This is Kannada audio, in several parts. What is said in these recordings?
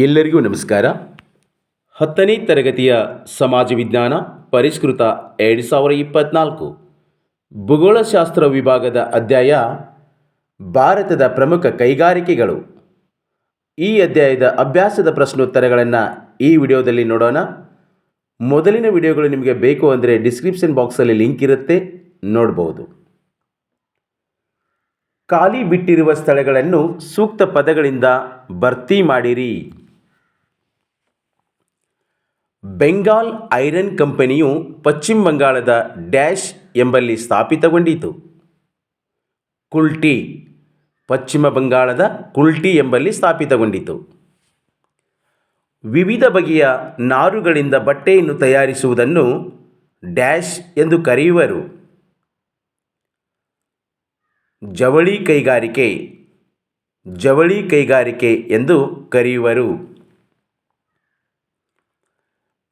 ಎಲ್ಲರಿಗೂ ನಮಸ್ಕಾರ. ಹತ್ತನೇ ತರಗತಿಯ ಸಮಾಜ ವಿಜ್ಞಾನ ಪರಿಷ್ಕೃತ ಎರಡು ಸಾವಿರ ಇಪ್ಪತ್ತ್ನಾಲ್ಕು ಭೂಗೋಳಶಾಸ್ತ್ರ ವಿಭಾಗದ ಅಧ್ಯಾಯ ಭಾರತದ ಪ್ರಮುಖ ಕೈಗಾರಿಕೆಗಳು. ಈ ಅಧ್ಯಾಯದ ಅಭ್ಯಾಸದ ಪ್ರಶ್ನೋತ್ತರಗಳನ್ನು ಈ ವಿಡಿಯೋದಲ್ಲಿ ನೋಡೋಣ. ಮೊದಲಿನ ವಿಡಿಯೋಗಳು ನಿಮಗೆ ಬೇಕು ಅಂದರೆ ಡಿಸ್ಕ್ರಿಪ್ಷನ್ ಬಾಕ್ಸಲ್ಲಿ ಲಿಂಕ್ ಇರುತ್ತೆ ನೋಡಬಹುದು ಖಾಲಿ ಬಿಟ್ಟಿರುವ ಸ್ಥಳಗಳನ್ನು ಸೂಕ್ತ ಪದಗಳಿಂದ ಭರ್ತಿ ಮಾಡಿರಿ. ಬೆಂಗಾಲ್ ಐರನ್ ಕಂಪನಿಯು ಪಶ್ಚಿಮ ಬಂಗಾಳದ ಡ್ಯಾಶ್ ಎಂಬಲ್ಲಿ ಸ್ಥಾಪಿತಗೊಂಡಿತು. ಕುಲ್ಟಿ, ಪಶ್ಚಿಮ ಬಂಗಾಳದ ಕುಲ್ಟಿ ಎಂಬಲ್ಲಿ ಸ್ಥಾಪಿತಗೊಂಡಿತು. ವಿವಿಧ ಬಗೆಯ ನಾರುಗಳಿಂದ ಬಟ್ಟೆಯನ್ನು ತಯಾರಿಸುವುದನ್ನು ಡ್ಯಾಶ್ ಎಂದು ಕರೆಯುವರು. ಜವಳಿ ಕೈಗಾರಿಕೆ ಜವಳಿ ಕೈಗಾರಿಕೆ ಎಂದು ಕರೆಯುವರು.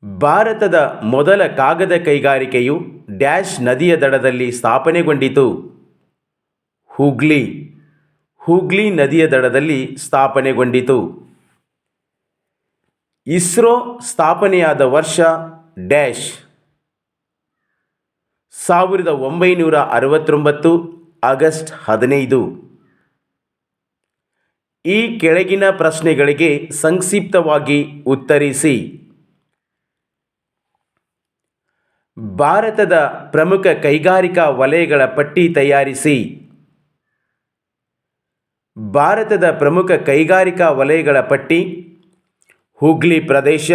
ಭಾರತದ ಮೊದಲ ಕಾಗದ ಕೈಗಾರಿಕೆಯು ಡ್ಯಾಶ್ ನದಿಯ ದಡದಲ್ಲಿ ಸ್ಥಾಪನೆಗೊಂಡಿತು. ಹುಗ್ಲಿ ಹುಗ್ಲಿ ನದಿಯ ದಡದಲ್ಲಿ ಸ್ಥಾಪನೆಗೊಂಡಿತು. ಇಸ್ರೋ ಸ್ಥಾಪನೆಯಾದ ವರ್ಷ ಡ್ಯಾಶ್. ಸಾವಿರದ ಒಂಬೈನೂರ ಅರವತ್ತೊಂಬತ್ತು ಆಗಸ್ಟ್ ಹದಿನೈದು. ಈ ಕೆಳಗಿನ ಪ್ರಶ್ನೆಗಳಿಗೆ ಸಂಕ್ಷಿಪ್ತವಾಗಿ ಉತ್ತರಿಸಿ. ಭಾರತದ ಪ್ರಮುಖ ಕೈಗಾರಿಕಾ ವಲಯಗಳ ಪಟ್ಟಿ ತಯಾರಿಸಿ. ಭಾರತದ ಪ್ರಮುಖ ಕೈಗಾರಿಕಾ ವಲಯಗಳ ಪಟ್ಟಿ, ಹುಗ್ಲಿ ಪ್ರದೇಶ,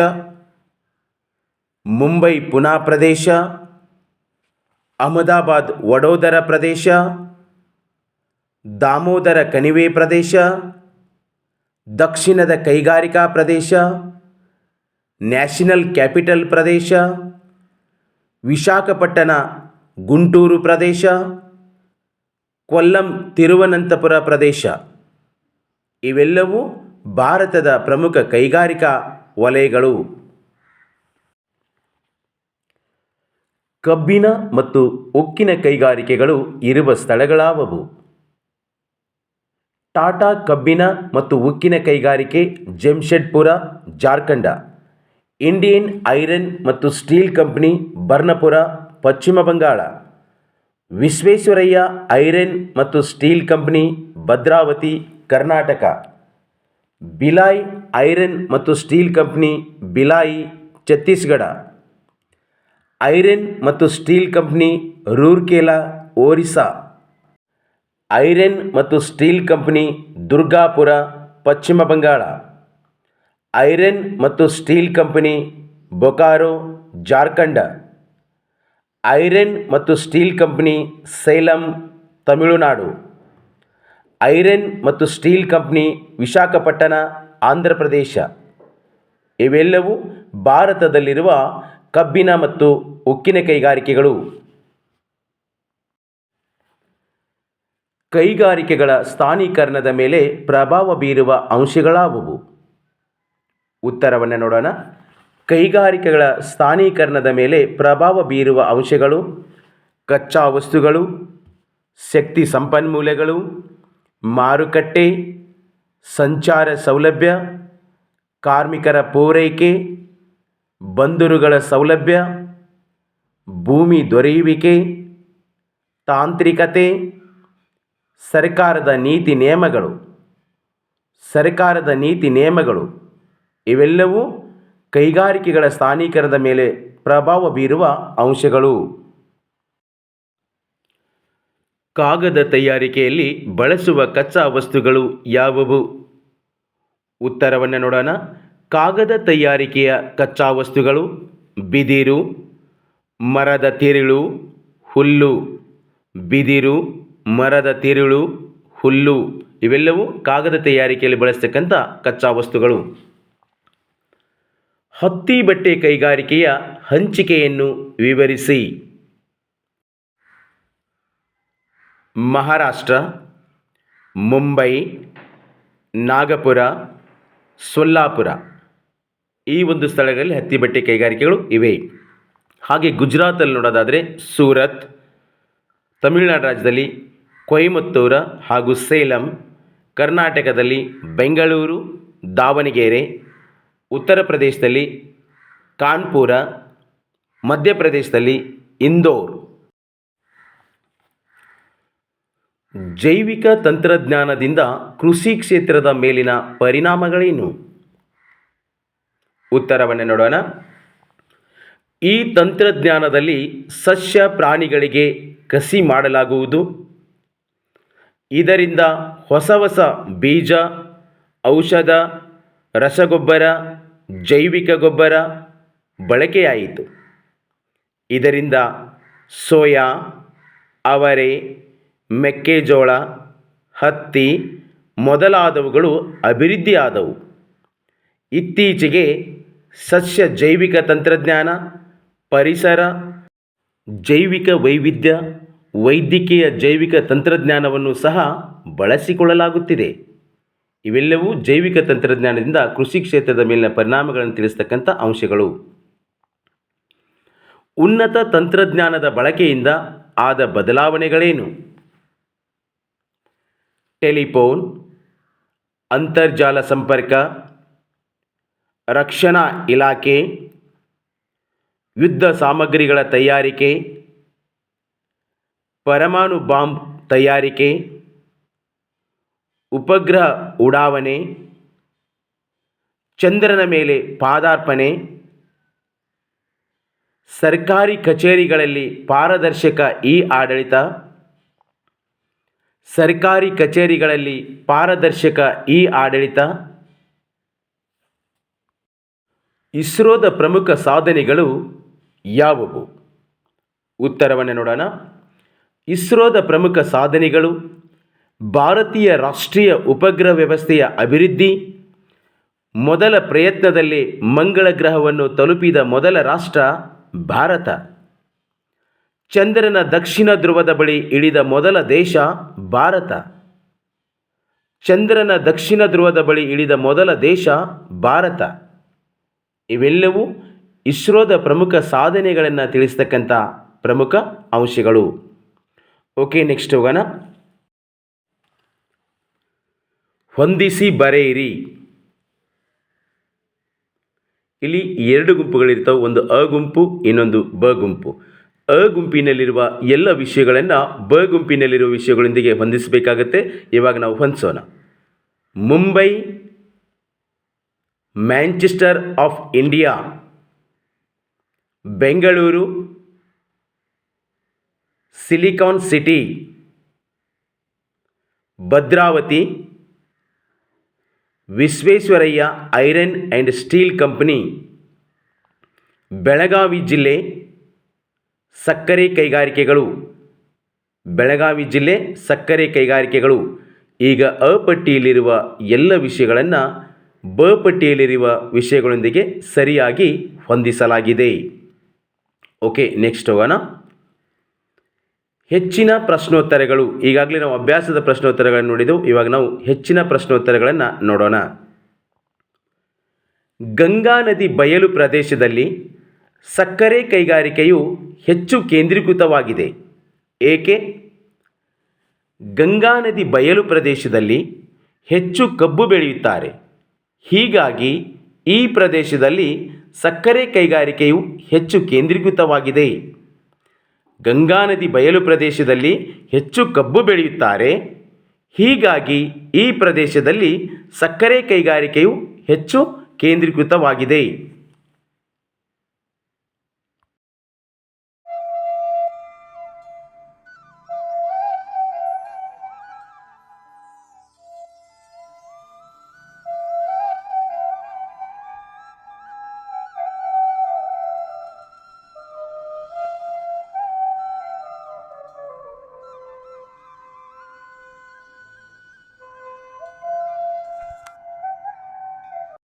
ಮುಂಬೈ ಪುನಾ ಪ್ರದೇಶ, ಅಹಮದಾಬಾದ್ ವಡೋದರ ಪ್ರದೇಶ, ದಾಮೋದರ ಕಣಿವೆ ಪ್ರದೇಶ, ದಕ್ಷಿಣದ ಕೈಗಾರಿಕಾ ಪ್ರದೇಶ, ನ್ಯಾಷನಲ್ ಕ್ಯಾಪಿಟಲ್ ಪ್ರದೇಶ ವಿಶಾಖಪಟ್ಟಣ, ಗುಂಟೂರು ಪ್ರದೇಶ, ಕೊಲ್ಲಂ, ತಿರುವನಂತಪುರ ಪ್ರದೇಶ. ಇವೆಲ್ಲವೂ ಭಾರತದ ಪ್ರಮುಖ ಕೈಗಾರಿಕಾ ವಲಯಗಳು. ಕಬ್ಬಿನ ಮತ್ತು ಉಕ್ಕಿನ ಕೈಗಾರಿಕೆಗಳು ಇರುವ ಸ್ಥಳಗಳಾವವು. ಟಾಟಾ ಕಬ್ಬಿನ ಮತ್ತು ಉಕ್ಕಿನ ಕೈಗಾರಿಕೆ ಜೆಮ್ಶೆಡ್ಪುರ, ಜಾರ್ಖಂಡ. ಇಂಡಿಯನ್ ಐರನ್ ಮತ್ತು steel company Burnpur, Pashchima Bangala. Visvesvaraya iron ಮತ್ತು steel company Bhadravati, Karnataka. Bhilai iron ಮತ್ತು steel company Bhilai, Chhattisgarh. Iron ಮತ್ತು steel company Rourkela, Orissa. Iron ಮತ್ತು steel company Durgapur, Pashchima Bangala. Iron ಮತ್ತು steel company, Bokaro, Jharkhand. Iron ಮತ್ತು steel company, Salem, Tamil Nadu. Iron ಮತ್ತು ಸ್ಟೀಲ್ ಕಂಪನಿ, ವಿಶಾಖಪಟ್ಟಣ, ಆಂಧ್ರ ಪ್ರದೇಶ. ಇವೆಲ್ಲವೂ ಭಾರತದಲ್ಲಿರುವ ಕಬ್ಬಿನ ಮತ್ತು ಉಕ್ಕಿನ ಕೈಗಾರಿಕೆಗಳು. ಕೈಗಾರಿಕೆಗಳ ಸ್ಥಾನೀಕರಣದ ಮೇಲೆ ಪ್ರಭಾವ ಬೀರುವ ಅಂಶಗಳಾವುವು? ಉತ್ತರವನ್ನು ನೋಡೋಣ. ಕೈಗಾರಿಕೆಗಳ ಸ್ಥಾನೀಕರಣದ ಮೇಲೆ ಪ್ರಭಾವ ಬೀರುವ ಅಂಶಗಳು, ಕಚ್ಚಾ ವಸ್ತುಗಳು, ಶಕ್ತಿ ಸಂಪನ್ಮೂಲಗಳು, ಮಾರುಕಟ್ಟೆ, ಸಂಚಾರ ಸೌಲಭ್ಯ, ಕಾರ್ಮಿಕರ ಪೂರೈಕೆ, ಬಂದರುಗಳ ಸೌಲಭ್ಯ, ಭೂಮಿ ದೊರೆಯುವಿಕೆ, ತಾಂತ್ರಿಕತೆ, ಸರ್ಕಾರದ ನೀತಿ ನಿಯಮಗಳು. ಸರ್ಕಾರದ ನೀತಿ ನಿಯಮಗಳು. ಇವೆಲ್ಲವೂ ಕೈಗಾರಿಕೆಗಳ ಸ್ಥಾನೀಕರಣದ ಮೇಲೆ ಪ್ರಭಾವ ಬೀರುವ ಅಂಶಗಳು. ಕಾಗದ ತಯಾರಿಕೆಯಲ್ಲಿ ಬಳಸುವ ಕಚ್ಚಾ ವಸ್ತುಗಳು ಯಾವುವು? ಉತ್ತರವನ್ನು ನೋಡೋಣ. ಕಾಗದ ತಯಾರಿಕೆಯ ಕಚ್ಚಾ ವಸ್ತುಗಳು ಬಿದಿರು, ಮರದ ತಿರುಳು, ಹುಲ್ಲು. ಬಿದಿರು, ಮರದ ತಿರುಳು, ಹುಲ್ಲು ಇವೆಲ್ಲವೂ ಕಾಗದ ತಯಾರಿಕೆಯಲ್ಲಿ ಬಳಸ್ತಕ್ಕಂಥ ಕಚ್ಚಾ ವಸ್ತುಗಳು. ಹತ್ತಿ ಬಟ್ಟೆ ಕೈಗಾರಿಕೆಯ ಹಂಚಿಕೆಯನ್ನು ವಿವರಿಸಿ. ಮಹಾರಾಷ್ಟ್ರ, ಮುಂಬೈ, ನಾಗಪುರ, ಸೊಲ್ಲಾಪುರ ಈ ಒಂದು ಸ್ಥಳಗಳಲ್ಲಿ ಹತ್ತಿ ಬಟ್ಟೆ ಕೈಗಾರಿಕೆಗಳು ಇವೆ. ಹಾಗೆ ಗುಜರಾತಲ್ಲಿ ನೋಡೋದಾದರೆ ಸೂರತ್, ತಮಿಳುನಾಡು ರಾಜ್ಯದಲ್ಲಿ ಕೊಯಮತ್ತೂರ ಹಾಗೂ ಸೇಲಂ, ಕರ್ನಾಟಕದಲ್ಲಿ ಬೆಂಗಳೂರು, ದಾವಣಗೆರೆ ಉತ್ತರ ಪ್ರದೇಶದಲ್ಲಿ ಕಾನ್ಪುರ ಮಧ್ಯಪ್ರದೇಶದಲ್ಲಿ ಇಂದೋರ್. ಜೈವಿಕ ತಂತ್ರಜ್ಞಾನದಿಂದ ಕೃಷಿ ಕ್ಷೇತ್ರದ ಮೇಲಿನ ಪರಿಣಾಮಗಳೇನು? ಉತ್ತರವನ್ನು ನೋಡೋಣ. ಈ ತಂತ್ರಜ್ಞಾನದಲ್ಲಿ ಸಸ್ಯ ಪ್ರಾಣಿಗಳಿಗೆ ಕಸಿ ಮಾಡಲಾಗುವುದು. ಇದರಿಂದ ಹೊಸ ಹೊಸ ಬೀಜ, ಔಷಧ, ರಸಗೊಬ್ಬರ ಜೈವಿಕ ಗೊಬ್ಬರ ಬಳಕೆಯಾಯಿತು. ಇದರಿಂದ ಸೋಯಾ, ಅವರೆ, ಮೆಕ್ಕೆಜೋಳ, ಹತ್ತಿ ಮೊದಲಾದವುಗಳು ಅಭಿವೃದ್ಧಿಯಾದವು. ಇತ್ತೀಚೆಗೆ ಸಸ್ಯ ಜೈವಿಕ ತಂತ್ರಜ್ಞಾನ, ಪರಿಸರ, ಜೈವಿಕ ವೈವಿಧ್ಯ, ವೈದ್ಯಕೀಯ ಜೈವಿಕ ತಂತ್ರಜ್ಞಾನವನ್ನು ಸಹ ಬಳಸಿಕೊಳ್ಳಲಾಗುತ್ತಿದೆ. ಇವೆಲ್ಲವೂ ಜೈವಿಕ ತಂತ್ರಜ್ಞಾನದಿಂದ ಕೃಷಿ ಕ್ಷೇತ್ರದ ಮೇಲಿನ ಪರಿಣಾಮಗಳನ್ನು ತಿಳಿಸ್ತಕ್ಕಂಥ ಅಂಶಗಳು. ಉನ್ನತ ತಂತ್ರಜ್ಞಾನದ ಬಳಕೆಯಿಂದ ಆದ ಬದಲಾವಣೆಗಳೇನು? ಟೆಲಿಫೋನ್, ಅಂತರ್ಜಾಲ ಸಂಪರ್ಕ, ರಕ್ಷಣಾ ಇಲಾಖೆ, ಯುದ್ಧ ಸಾಮಗ್ರಿಗಳ ತಯಾರಿಕೆ, ಪರಮಾಣು ಬಾಂಬ್ ತಯಾರಿಕೆ ಉಪಗ್ರಹ ಉಡಾವಣೆ, ಚಂದ್ರನ ಮೇಲೆ ಪಾದಾರ್ಪಣೆ, ಸರ್ಕಾರಿ ಕಚೇರಿಗಳಲ್ಲಿ ಪಾರದರ್ಶಕ ಇ ಆಡಳಿತ, ಸರ್ಕಾರಿ ಕಚೇರಿಗಳಲ್ಲಿ ಪಾರದರ್ಶಕ ಇ ಆಡಳಿತ, ಇಸ್ರೋದ ಪ್ರಮುಖ ಸಾಧನೆಗಳು ಯಾವುವು? ಉತ್ತರವನ್ನು ನೋಡೋಣ. ಇಸ್ರೋದ ಪ್ರಮುಖ ಸಾಧನೆಗಳು ಭಾರತೀಯ ರಾಷ್ಟ್ರೀಯ ಉಪಗ್ರಹ ವ್ಯವಸ್ಥೆಯ ಅಭಿವೃದ್ಧಿ, ಮೊದಲ ಪ್ರಯತ್ನದಲ್ಲಿ ಮಂಗಳ ಗ್ರಹವನ್ನು ತಲುಪಿದ ಮೊದಲ ರಾಷ್ಟ್ರ ಭಾರತ. ಚಂದ್ರನ ದಕ್ಷಿಣ ಧ್ರುವದ ಬಳಿ ಇಳಿದ ಮೊದಲ ದೇಶ ಭಾರತ. ಚಂದ್ರನ ದಕ್ಷಿಣ ಧ್ರುವದ ಬಳಿ ಇಳಿದ ಮೊದಲ ದೇಶ ಭಾರತ. ಇವೆಲ್ಲವೂ ಇಸ್ರೋದ ಪ್ರಮುಖ ಸಾಧನೆಗಳನ್ನು ತಿಳಿಸ್ತಕ್ಕಂಥ ಪ್ರಮುಖ ಅಂಶಗಳು. ಓಕೆ, ನೆಕ್ಸ್ಟ್ ಹೋಗೋಣ. ಹೊಂದಿಸಿ ಬರೆಯಿರಿ. ಇಲ್ಲಿ ಎರಡು ಗುಂಪುಗಳಿರ್ತವೆ. ಒಂದು ಅ ಗುಂಪು, ಇನ್ನೊಂದು ಬ ಗುಂಪು. ಅ ಗುಂಪಿನಲ್ಲಿರುವ ಎಲ್ಲ ವಿಷಯಗಳನ್ನು ಬ ಗುಂಪಿನಲ್ಲಿರುವ ವಿಷಯಗಳೊಂದಿಗೆ ಹೊಂದಿಸಬೇಕಾಗತ್ತೆ. ಇವಾಗ ನಾವು ಹೊಂದಿಸೋಣ. Mumbai, Manchester of India, Bengaluru, silicon city, Bhadravati Visvesvaraya iron and steel company, Belagavi ಜಿಲ್ಲೆ ಸಕ್ಕರೆ ಕೈಗಾರಿಕೆಗಳು, ಬೆಳಗಾವಿ ಜಿಲ್ಲೆ ಸಕ್ಕರೆ ಕೈಗಾರಿಕೆಗಳು. ಈಗ ಅ ಪಟ್ಟಿಯಲ್ಲಿರುವ ಎಲ್ಲ ವಿಷಯಗಳನ್ನು ಬ ಪಟ್ಟಿಯಲ್ಲಿರುವ ವಿಷಯಗಳೊಂದಿಗೆ ಸರಿಯಾಗಿ ಹೊಂದಿಸಲಾಗಿದೆ. ಓಕೆ ನೆಕ್ಸ್ಟ್ ಹೋಗೋಣ. ಹೆಚ್ಚಿನ ಪ್ರಶ್ನೋತ್ತರಗಳು. ಈಗಾಗಲೇ ನಾವು ಅಭ್ಯಾಸದ ಪ್ರಶ್ನೋತ್ತರಗಳನ್ನು ನೋಡಿದೆವು. ಇವಾಗ ನಾವು ಹೆಚ್ಚಿನ ಪ್ರಶ್ನೋತ್ತರಗಳನ್ನು ನೋಡೋಣ. ಗಂಗಾ ನದಿ ಬಯಲು ಪ್ರದೇಶದಲ್ಲಿ ಸಕ್ಕರೆ ಕೈಗಾರಿಕೆಯು ಹೆಚ್ಚು ಕೇಂದ್ರೀಕೃತವಾಗಿದೆ. ಏಕೆ? ಗಂಗಾ ನದಿ ಬಯಲು ಪ್ರದೇಶದಲ್ಲಿ ಹೆಚ್ಚು ಕಬ್ಬು ಬೆಳೆಯುತ್ತಾರೆ. ಹೀಗಾಗಿ ಈ ಪ್ರದೇಶದಲ್ಲಿ ಸಕ್ಕರೆ ಕೈಗಾರಿಕೆಯು ಹೆಚ್ಚು ಕೇಂದ್ರೀಕೃತವಾಗಿದೆ. ಗಂಗಾ ನದಿ ಬಯಲು ಪ್ರದೇಶದಲ್ಲಿ ಹೆಚ್ಚು ಕಬ್ಬು ಬೆಳೆಯುತ್ತಾರೆ. ಹೀಗಾಗಿ ಈ ಪ್ರದೇಶದಲ್ಲಿ ಸಕ್ಕರೆ ಕೈಗಾರಿಕೆಯು ಹೆಚ್ಚು ಕೇಂದ್ರೀಕೃತವಾಗಿದೆ.